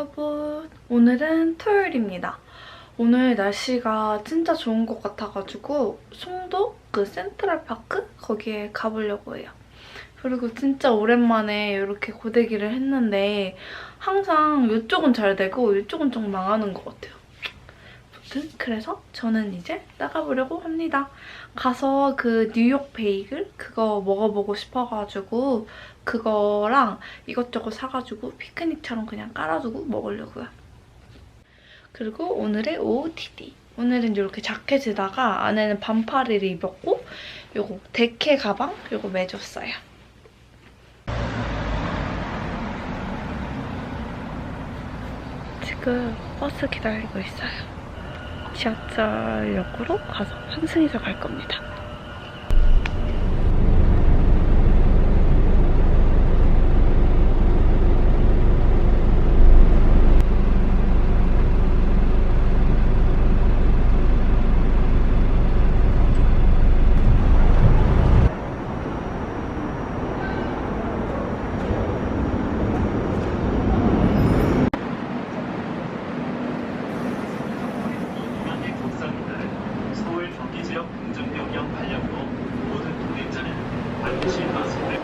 여러분 오늘은 토요일입니다. 오늘 날씨가 진짜 좋은 것 같아가지고 송도 그 센트럴파크 거기에 가보려고 해요. 그리고 진짜 오랜만에 이렇게 고데기를 했는데 항상 이쪽은 잘 되고 이쪽은 좀 망하는 것 같아요 아무튼 그래서 저는 이제 나가보려고 합니다 가서 그 뉴욕 베이글 그거 먹어보고 싶어가지고 그거랑 이것저것 사가지고 피크닉처럼 그냥 깔아두고 먹으려고요. 그리고 오늘의 OOTD. 오늘은 이렇게 자켓에다가 안에는 반팔을 입었고 요거 데케 가방 요거 매줬어요. 지금 버스 기다리고 있어요. 지하철역으로 가서 환승에서 갈 겁니다. 국민의 국산인들은 서울 경기지역 공정명령 발령으로 모든 통행자는 반드시 마스크를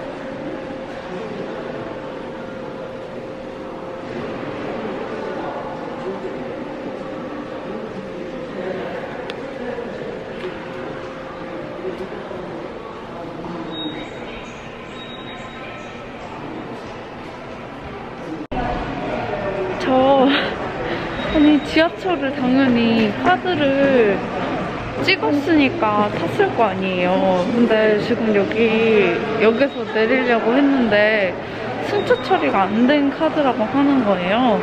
저 아니 지하철을 당연히 카드를 찍었으니까 탔을 거 아니에요. 근데 지금 여기 여기서 내리려고 했는데 승차 처리가 안 된 카드라고 하는 거예요.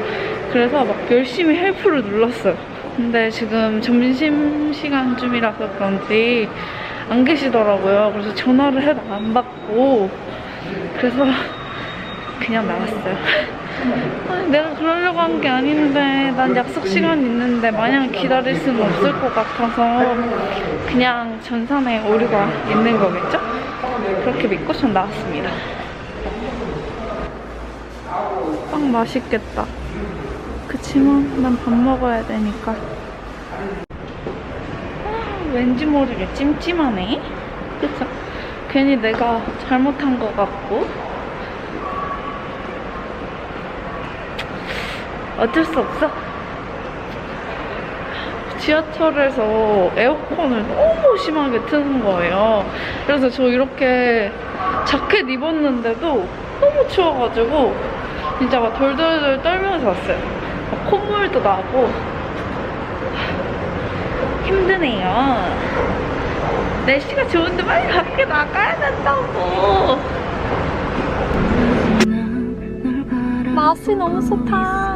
그래서 막 열심히 헬프를 눌렀어요. 근데 지금 점심 시간쯤이라서 그런지 안 계시더라고요. 그래서 전화를 해도 안 받고 그래서 그냥 나왔어요. 아니, 내가 그러려고 한 게 아닌데 난 약속 시간 있는데 마냥 기다릴 수는 없을 것 같아서 그냥 전산에 오류가 있는 거겠죠? 그렇게 믿고 전 나왔습니다. 빵 맛있겠다. 그치만 난 밥 먹어야 되니까. 아, 왠지 모르게 찜찜하네. 그쵸? 괜히 내가 잘못한 것 같고 어쩔 수 없어. 지하철에서 에어컨을 너무 심하게 트는 거예요. 그래서 저 이렇게 자켓 입었는데도 너무 추워가지고 진짜 막 덜덜덜 떨면서 왔어요. 막 콧물도 나고 힘드네요. 날씨가 좋은데 빨리 밖에 나가야 된다고. 맛이 너무 좋다.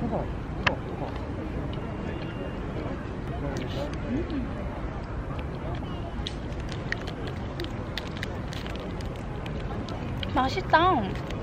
뜨거, 뜨거, 뜨거. 음. 맛있다.